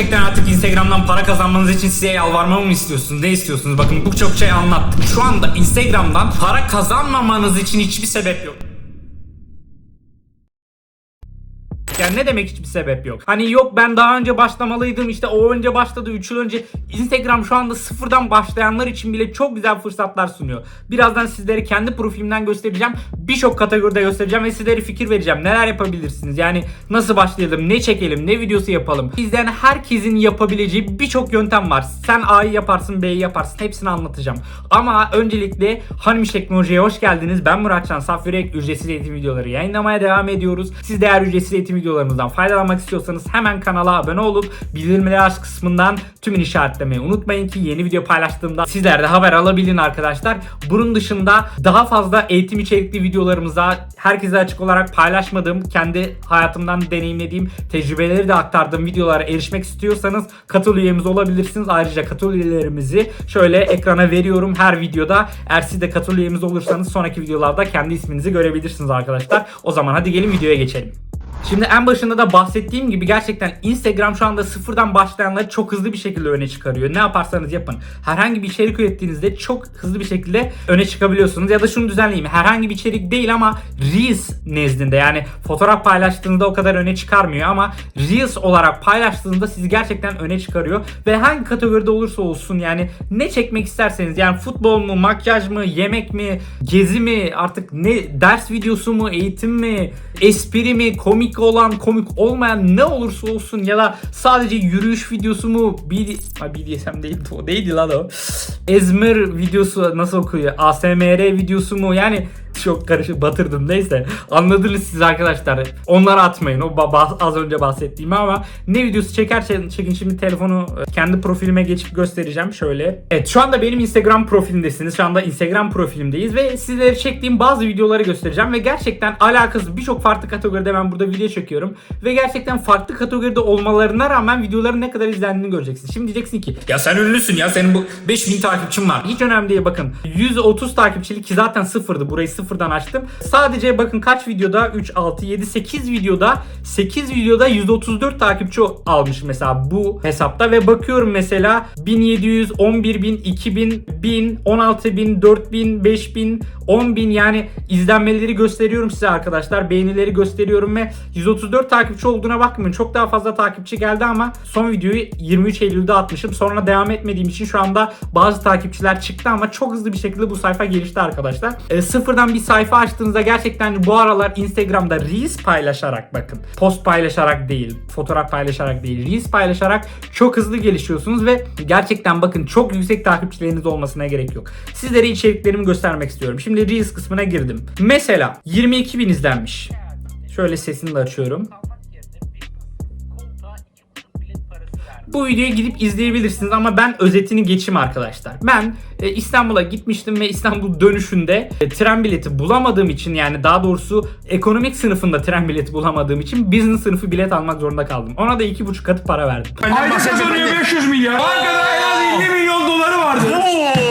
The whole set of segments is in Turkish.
Gerçekten artık Instagram'dan para kazanmanız için size yalvarmamı mı istiyorsunuz? Ne istiyorsunuz? Bakın bu çok şey anlattık. Şu anda Instagram'dan para kazanmamanız için hiçbir sebep yok. Yani ne demek hiçbir sebep yok. Hani yok ben daha önce başlamalıydım işte o önce başladı 3 yıl önce. Instagram şu anda sıfırdan başlayanlar için bile çok güzel fırsatlar sunuyor. Birazdan sizlere kendi profilimden göstereceğim. Birçok kategoride göstereceğim ve sizlere fikir vereceğim. Neler yapabilirsiniz? Yani nasıl başlayalım? Ne çekelim? Ne videosu yapalım? Bizden herkesin yapabileceği birçok yöntem var. Sen A'yı yaparsın, B'yi yaparsın. Hepsini anlatacağım. Ama öncelikle Hanimiş Teknoloji'ye hoş geldiniz. Ben Muratcan Safyürek. Ücretsiz eğitim videoları yayınlamaya devam ediyoruz. Siz de eğer ücretsiz eğitim videolarımızdan faydalanmak istiyorsanız hemen kanala abone olup bildirimleri aç kısmından tümünü işaretlemeyi unutmayın ki yeni video paylaştığımda sizler de haber alabilin arkadaşlar. Bunun dışında daha fazla eğitim içerikli videolarımıza herkese açık olarak paylaşmadığım, kendi hayatımdan deneyimlediğim tecrübeleri de aktardığım videolara erişmek istiyorsanız katıl üyemiz olabilirsiniz. Ayrıca katıl üyelerimizi şöyle ekrana veriyorum her videoda. Eğer siz de katıl üyemiz olursanız sonraki videolarda kendi isminizi görebilirsiniz arkadaşlar. O zaman hadi gelin videoya geçelim. Şimdi en başında da bahsettiğim gibi gerçekten Instagram şu anda sıfırdan başlayanları çok hızlı bir şekilde öne çıkarıyor. Ne yaparsanız yapın. Herhangi bir içerik ürettiğinizde çok hızlı bir şekilde öne çıkabiliyorsunuz. Ya da şunu düzenleyeyim. Herhangi bir içerik değil ama Reels nezdinde yani fotoğraf paylaştığınızda o kadar öne çıkarmıyor ama Reels olarak paylaştığınızda sizi gerçekten öne çıkarıyor. Ve hangi kategoride olursa olsun yani ne çekmek isterseniz yani futbol mu, makyaj mı, yemek mi, gezi mi, artık ne ders videosu mu, eğitim mi, espri mi, komik olan, komik olmayan ne olursa olsun ya da sadece yürüyüş videosu mu, BD, ha, BDSM değildi o, neydi lan o? Ezmir videosu nasıl okuyor? ASMR videosu mu? Yani çok karışık batırdım neyse. Anladınız siz arkadaşlar. Onları atmayın. O az önce bahsettiğim ama ne videosu çekersen çekin şimdi telefonu e, kendi profilime geçip göstereceğim şöyle. Evet şu anda benim Instagram profilimdesiniz. Şu anda Instagram profilimdeyiz ve sizlere çektiğim bazı videoları göstereceğim ve gerçekten alakasız birçok farklı kategoride ben burada video çekiyorum ve gerçekten farklı kategoride olmalarına rağmen videoların ne kadar izlendiğini göreceksin. Şimdi diyeceksin ki ya sen ünlüsün ya senin bu 5000 takipçin var. Hiç önemli değil bakın. 130 takipçilik ki zaten sıfırdı. Burayı sıfırdan açtım. Sadece bakın kaç videoda? 3, 6, 7, 8 videoda. 8 videoda 134 takipçi almış mesela bu hesapta. Ve bakıyorum mesela 1700, 11000, 2000, 1000, 16000, 4000, 5000, 10000 yani izlenmeleri gösteriyorum size arkadaşlar. Beğenileri gösteriyorum ve 134 takipçi olduğuna bakmayın. Çok daha fazla takipçi geldi ama son videoyu 23 Eylül'de atmışım. Sonra devam etmediğim için şu anda bazı takipçiler çıktı ama çok hızlı bir şekilde bu sayfa gelişti arkadaşlar. E, sıfırdan bir sayfa açtığınızda gerçekten bu aralar Instagram'da Reels paylaşarak bakın. Post paylaşarak değil, fotoğraf paylaşarak değil, Reels paylaşarak çok hızlı gelişiyorsunuz ve gerçekten bakın çok yüksek takipçileriniz olmasına gerek yok. Sizlere içeriklerimi göstermek istiyorum. Şimdi Reels kısmına girdim. Mesela 22 bin izlenmiş. Şöyle sesini de açıyorum. Bu videoyu gidip izleyebilirsiniz ama ben özetini geçeyim arkadaşlar. Ben e, İstanbul'a gitmiştim ve İstanbul dönüşünde e, tren bileti bulamadığım için yani daha doğrusu ekonomik sınıfında tren bileti bulamadığım için business sınıfı bilet almak zorunda kaldım. Ona da iki buçuk katı para verdim. Ayda kazanıyor 500 milyar. Bankada en az 50 milyon doları vardır.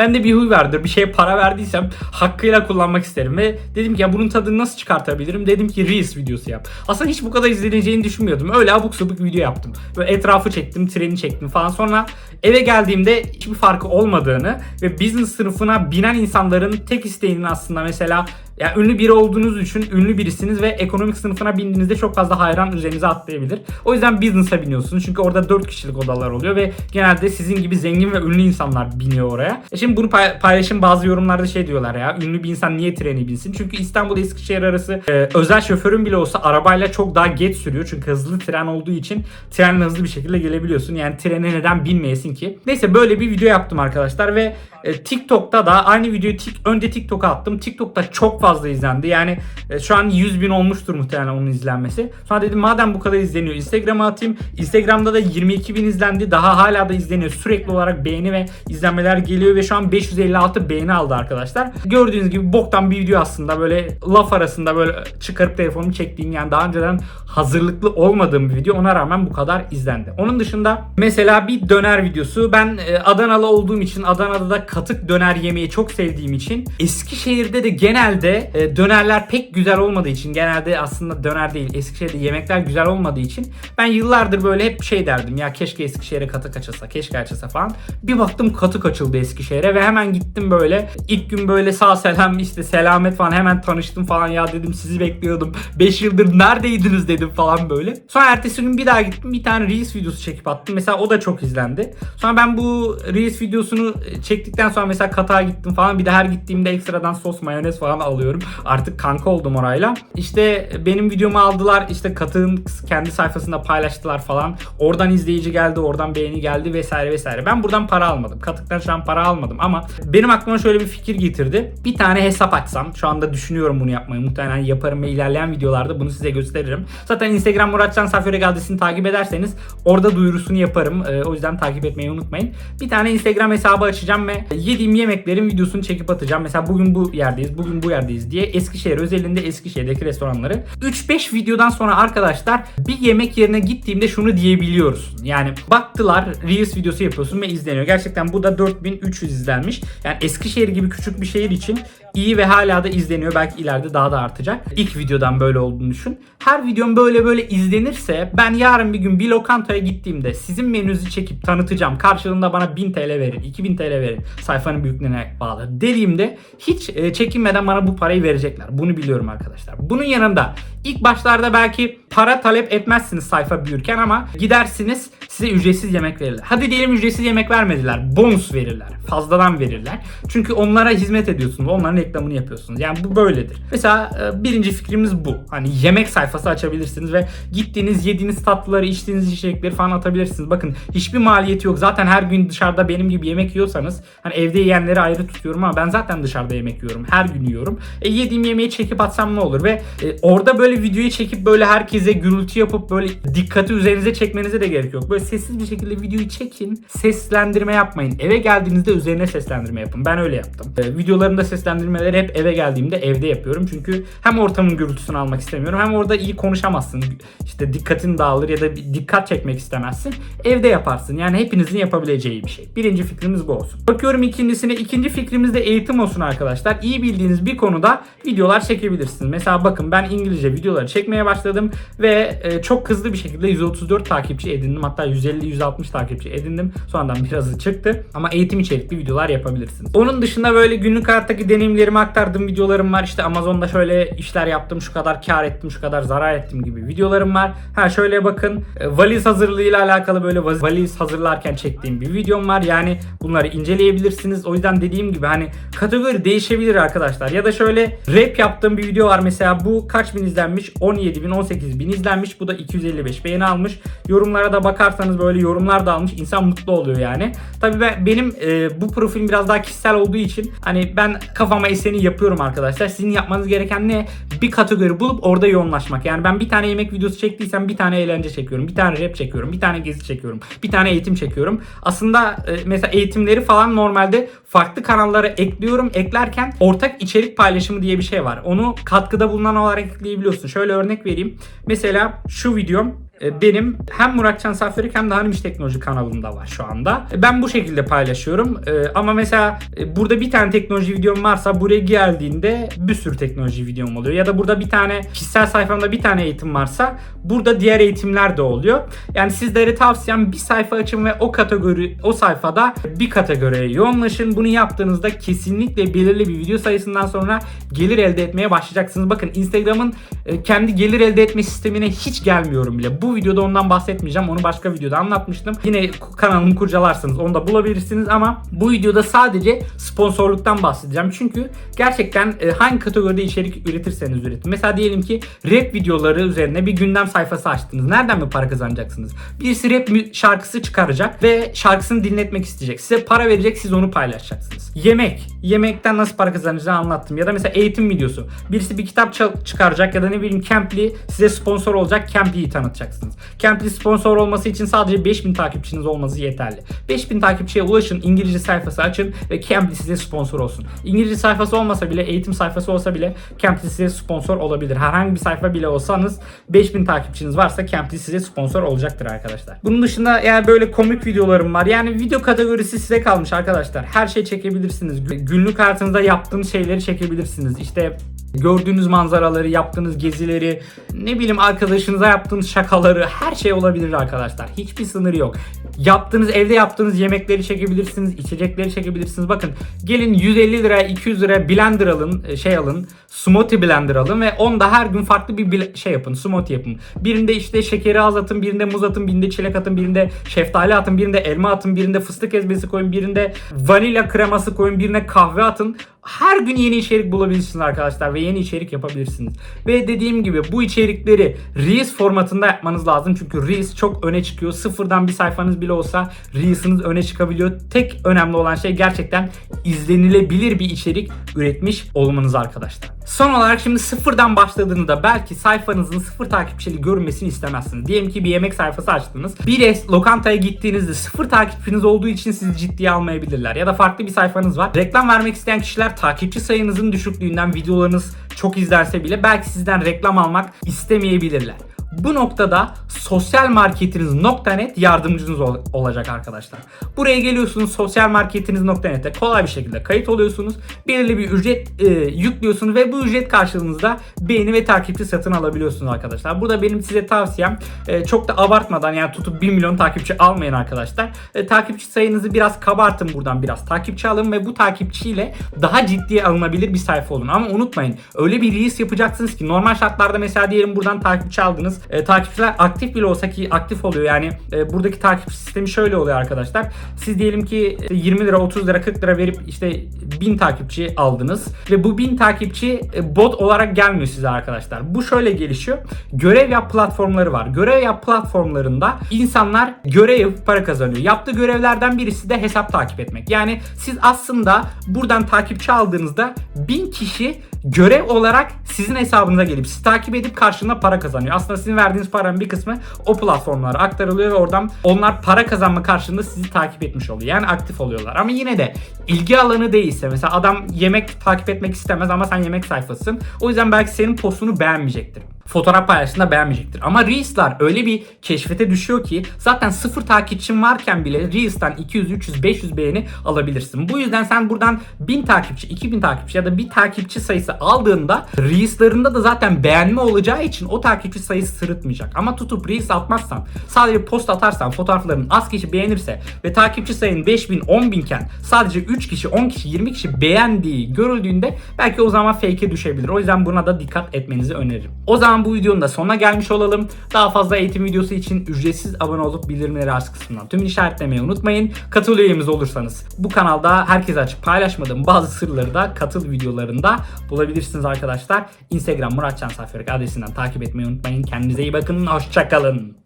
Ben de bir huy vardır. Bir şeye para verdiysem hakkıyla kullanmak isterim. Ve dedim ki ya bunun tadını nasıl çıkartabilirim? Dedim ki Reels videosu yap. Aslında hiç bu kadar izleneceğini düşünmüyordum. Öyle abuk sabuk video yaptım. Böyle etrafı çektim, treni çektim falan. Sonra eve geldiğimde hiçbir farkı olmadığını ve business sınıfına binen insanların tek isteğinin aslında mesela ya ünlü biri olduğunuz için ünlü birisiniz ve ekonomik sınıfına bindiğinizde çok fazla hayran üzerinize atlayabilir. O yüzden business'a biniyorsunuz. Çünkü orada 4 kişilik odalar oluyor ve genelde sizin gibi zengin ve ünlü insanlar biniyor oraya. E şimdi bunu pay- paylaşım bazı yorumlarda şey diyorlar ya ünlü bir insan niye treni binsin? Çünkü İstanbul Eskişehir arası e, özel şoförün bile olsa arabayla çok daha geç sürüyor. Çünkü hızlı tren olduğu için trenle hızlı bir şekilde gelebiliyorsun. Yani trene neden binmeyesin ki? Neyse böyle bir video yaptım arkadaşlar ve e, TikTok'ta da aynı videoyu tik, önce TikTok'a attım. TikTok'ta çok fazla izlendi. Yani e, şu an 100 bin olmuştur muhtemelen onun izlenmesi. Sonra dedim madem bu kadar izleniyor Instagram'a atayım. Instagram'da da 22 bin izlendi. Daha hala da izleniyor. Sürekli olarak beğeni ve izlenmeler geliyor ve şu an 556 beğeni aldı arkadaşlar. Gördüğünüz gibi boktan bir video aslında böyle laf arasında böyle çıkarıp telefonumu çektiğim yani daha önceden hazırlıklı olmadığım bir video. Ona rağmen bu kadar izlendi. Onun dışında mesela bir döner videosu. Ben e, Adanalı olduğum için Adana'da da katık döner yemeyi çok sevdiğim için Eskişehir'de de genelde e, dönerler pek güzel olmadığı için genelde aslında döner değil Eskişehir'de yemekler güzel olmadığı için ben yıllardır böyle hep şey derdim ya keşke Eskişehir'e katık açılsa keşke açılsa falan. Bir baktım katık açıldı Eskişehir'e ve hemen gittim böyle ilk gün böyle sağ selam işte selamet falan hemen tanıştım falan ya dedim sizi bekliyordum. 5 yıldır neredeydiniz dedim falan böyle. Sonra ertesi gün bir daha gittim bir tane Reels videosu çekip attım. Mesela o da çok izlendi. Sonra ben bu Reels videosunu çektikten sonra mesela katağa gittim falan. Bir de her gittiğimde ekstradan sos mayonez falan alıyorum. Artık kanka oldum orayla. İşte benim videomu aldılar. işte katığın kendi sayfasında paylaştılar falan. Oradan izleyici geldi. Oradan beğeni geldi vesaire vesaire. Ben buradan para almadım. Katıktan şu an para almadım ama benim aklıma şöyle bir fikir getirdi. Bir tane hesap açsam. Şu anda düşünüyorum bunu yapmayı. Muhtemelen yaparım ve ilerleyen videolarda bunu size gösteririm. Zaten Instagram Muratcan Safyörek adresini takip ederseniz orada duyurusunu yaparım. Ee, o yüzden takip etmeyi unutmayın. Bir tane Instagram hesabı açacağım ve yediğim yemeklerin videosunu çekip atacağım. Mesela bugün bu yerdeyiz, bugün bu yerdeyiz diye Eskişehir özelinde Eskişehir'deki restoranları. 3-5 videodan sonra arkadaşlar bir yemek yerine gittiğimde şunu diyebiliyoruz. Yani baktılar Reels videosu yapıyorsun ve izleniyor. Gerçekten bu da 4300 izlenmiş. Yani Eskişehir gibi küçük bir şehir için iyi ve hala da izleniyor. Belki ileride daha da artacak. İlk videodan böyle olduğunu düşün. Her videom böyle böyle izlenirse ben yarın bir gün bir lokantaya gittiğimde sizin menünüzü çekip tanıtacağım. Karşılığında bana 1000 TL verin, 2000 TL verin. Sayfanın büyüklüğüne bağlı. Dediğimde hiç e, çekinmeden bana bu parayı verecekler. Bunu biliyorum arkadaşlar. Bunun yanında ilk başlarda belki para talep etmezsiniz sayfa büyürken ama gidersiniz size ücretsiz yemek verirler. Hadi diyelim ücretsiz yemek vermediler. Bonus verirler. Fazladan verirler. Çünkü onlara hizmet ediyorsunuz. Onların reklamını yapıyorsunuz. Yani bu böyledir. Mesela e, birinci fikrimiz bu. Hani yemek sayfası açabilirsiniz ve gittiğiniz yediğiniz tatlıları, içtiğiniz içecekleri falan atabilirsiniz. Bakın hiçbir maliyeti yok. Zaten her gün dışarıda benim gibi yemek yiyorsanız hani evde yiyenleri ayrı tutuyorum ama ben zaten dışarıda yemek yiyorum. Her gün yiyorum. E, yediğim yemeği çekip atsam ne olur ve e, orada böyle videoyu çekip böyle herkese gürültü yapıp böyle dikkati üzerinize çekmenize de gerek yok. Böyle sessiz bir şekilde videoyu çekin. Seslendirme yapmayın. Eve geldiğinizde üzerine seslendirme yapın. Ben öyle yaptım. E, videolarımda seslendirmeleri hep eve geldiğimde evde yapıyorum. Çünkü hem ortamın gürültüsünü almak istemiyorum hem orada iyi konuşamazsın. İşte dikkatin dağılır ya da bir dikkat çekmek istemezsin. Evde yaparsın. Yani hepinizin yapabileceği bir şey. Birinci fikrimiz bu olsun. Bakıyorum ikincisine. İkinci fikrimiz de eğitim olsun arkadaşlar. İyi bildiğiniz bir konuda videolar çekebilirsiniz. Mesela bakın ben İngilizce videoları çekmeye başladım ve e, çok hızlı bir şekilde 134 takipçi edindim. Hatta 150-160 takipçi edindim. Sonradan biraz çıktı. Ama eğitim içerikli videolar yapabilirsiniz. Onun dışında böyle günlük hayattaki deneyimlerimi aktardığım videolarım var. İşte Amazon'da şöyle işler yaptım, şu kadar kar ettim, şu kadar zarar ettim gibi videolarım var. Ha şöyle bakın e, valiz hazırlığıyla alakalı böyle valiz hazırlarken çektiğim bir videom var. Yani bunları inceleyebilirsiniz. O yüzden dediğim gibi hani kategori değişebilir arkadaşlar. Ya da şöyle rap yaptığım bir video var mesela bu kaç bin izlenmiş? 17 bin 18 bin izlenmiş. Bu da 255 beğeni almış. Yorumlara da bakarsanız böyle yorumlar da almış. İnsan mutlu oluyor yani. Tabii ben, benim e, bu profilim biraz daha kişisel olduğu için hani ben kafama eseni yapıyorum arkadaşlar. Sizin yapmanız gereken ne? Bir kategori bulup orada yoğunlaşmak. Yani ben bir tane yemek videosu çektiysem bir tane eğlence çekiyorum. Bir tane rap çekiyorum. Bir tane gezi çekiyorum. Bir tane eğitim çekiyorum. Aslında e, mesela eğitimleri falan normalde farklı kanallara ekliyorum. Eklerken ortak içerik paylaşımı diye bir şey var. Onu katkıda bulunan olarak ekleyebiliyorsun. Şöyle örnek vereyim. Mesela şu videom benim hem Muratcan Safirek hem de Hanimiş Teknoloji kanalımda var şu anda. E, Ben bu şekilde paylaşıyorum. E, Ama mesela e, burada bir tane teknoloji videom varsa buraya geldiğinde bir sürü teknoloji videom oluyor. Ya da burada bir tane kişisel sayfamda bir tane eğitim varsa burada diğer eğitimler de oluyor. Yani sizlere tavsiyem bir sayfa açın ve o kategori o sayfada bir kategoriye yoğunlaşın. Bunu yaptığınızda kesinlikle belirli bir video sayısından sonra gelir elde etmeye başlayacaksınız. Bakın Instagram'ın e, kendi gelir elde etme sistemine hiç gelmiyorum bile. Bu videoda ondan bahsetmeyeceğim. Onu başka videoda anlatmıştım. Yine kanalımı kurcalarsanız onu da bulabilirsiniz ama bu videoda sadece sponsorluktan bahsedeceğim. Çünkü gerçekten e, hangi kategoride içerik üretirseniz üretin. Mesela diyelim ki rap videoları üzerine bir gündem sayfası açtınız. Nereden mi para kazanacaksınız? Birisi rap şarkısı çıkaracak ve şarkısını dinletmek isteyecek. Size para verecek siz onu paylaşacaksınız. Yemek. Yemekten nasıl para kazanacağını anlattım. Ya da mesela eğitim videosu. Birisi bir kitap çıkaracak ya da ne bileyim Campli size sponsor olacak Campli'yi tanıtacaksınız. Olacaksınız. Campli sponsor olması için sadece 5000 takipçiniz olması yeterli. 5000 takipçiye ulaşın, İngilizce sayfası açın ve Campli size sponsor olsun. İngilizce sayfası olmasa bile, eğitim sayfası olsa bile Campli size sponsor olabilir. Herhangi bir sayfa bile olsanız 5000 takipçiniz varsa Campli size sponsor olacaktır arkadaşlar. Bunun dışında eğer böyle komik videolarım var. Yani video kategorisi size kalmış arkadaşlar. Her şey çekebilirsiniz. Gü- Günlük hayatınızda yaptığınız şeyleri çekebilirsiniz. İşte gördüğünüz manzaraları, yaptığınız gezileri, ne bileyim arkadaşınıza yaptığınız şakaları, her şey olabilir arkadaşlar. Hiçbir sınırı yok. Yaptığınız, evde yaptığınız yemekleri çekebilirsiniz, içecekleri çekebilirsiniz. Bakın gelin 150 liraya, 200 liraya blender alın, e, şey alın, smoothie blender alın ve onda her gün farklı bir şey yapın, smoothie yapın. Birinde işte şekeri az atın, birinde muz atın, birinde çilek atın, birinde şeftali atın, birinde elma atın, birinde fıstık ezmesi koyun, birinde vanilya kreması koyun, birine kahve atın. Her gün yeni içerik bulabilirsiniz arkadaşlar ve yeni içerik yapabilirsiniz. Ve dediğim gibi bu içerikleri Reels formatında yapmanız lazım. Çünkü Reels çok öne çıkıyor. Sıfırdan bir sayfanız bile olsa Reels'ınız öne çıkabiliyor. Tek önemli olan şey gerçekten izlenilebilir bir içerik üretmiş olmanız arkadaşlar. Son olarak şimdi sıfırdan başladığınızda belki sayfanızın sıfır takipçili görünmesini istemezsiniz. Diyelim ki bir yemek sayfası açtınız. Bir es- lokantaya gittiğinizde sıfır takipçiniz olduğu için sizi ciddiye almayabilirler. Ya da farklı bir sayfanız var. Reklam vermek isteyen kişiler takipçi sayınızın düşüklüğünden videolarınız çok izlerse bile belki sizden reklam almak istemeyebilirler. Bu noktada sosyalmarketiniz.net yardımcınız ol- olacak arkadaşlar. Buraya geliyorsunuz sosyalmarketiniz.net'e kolay bir şekilde kayıt oluyorsunuz. Belirli bir ücret e, yüklüyorsunuz ve bu ücret karşılığınızda beğeni ve takipçi satın alabiliyorsunuz arkadaşlar. Burada benim size tavsiyem e, çok da abartmadan yani tutup 1 milyon takipçi almayın arkadaşlar. E, takipçi sayınızı biraz kabartın buradan biraz takipçi alın ve bu takipçiyle daha ciddiye alınabilir bir sayfa olun. Ama unutmayın öyle bir reels yapacaksınız ki normal şartlarda mesela diyelim buradan takipçi aldınız. E, takipçiler aktif bile olsa ki aktif oluyor yani e, buradaki takipçi sistemi şöyle oluyor arkadaşlar. Siz diyelim ki e, 20 lira 30 lira 40 lira verip işte 1000 takipçi aldınız ve bu 1000 takipçi e, bot olarak gelmiyor size arkadaşlar. Bu şöyle gelişiyor. Görev yap platformları var. Görev yap platformlarında insanlar görev yapıp para kazanıyor. Yaptığı görevlerden birisi de hesap takip etmek. Yani siz aslında buradan takipçi aldığınızda 1000 kişi görev olarak sizin hesabınıza gelip sizi takip edip karşılığında para kazanıyor. Aslında sizin verdiğiniz paranın bir kısmı o platformlara aktarılıyor ve oradan onlar para kazanma karşılığında sizi takip etmiş oluyor. Yani aktif oluyorlar. Ama yine de ilgi alanı değilse mesela adam yemek takip etmek istemez ama sen yemek sayfasısın. O yüzden belki senin postunu beğenmeyecektir fotoğraf paylaştığında beğenmeyecektir. Ama Reels'lar öyle bir keşfete düşüyor ki zaten sıfır takipçin varken bile Reels'tan 200, 300, 500 beğeni alabilirsin. Bu yüzden sen buradan 1000 takipçi, 2000 takipçi ya da bir takipçi sayısı aldığında Reels'larında da zaten beğenme olacağı için o takipçi sayısı sırıtmayacak. Ama tutup Reels atmazsan, sadece post atarsan, fotoğrafların az kişi beğenirse ve takipçi sayın 5000, 10000 iken sadece 3 kişi, 10 kişi, 20 kişi beğendiği görüldüğünde belki o zaman fake'e düşebilir. O yüzden buna da dikkat etmenizi öneririm. O zaman bu videonun da sonuna gelmiş olalım. Daha fazla eğitim videosu için ücretsiz abone olup bildirimleri aç kısmından tüm işaretlemeyi unutmayın. Katıl üyemiz olursanız bu kanalda herkese açık paylaşmadığım bazı sırları da katıl videolarında bulabilirsiniz arkadaşlar. Instagram Muratcan Sayfarik adresinden takip etmeyi unutmayın. Kendinize iyi bakın. Hoşçakalın.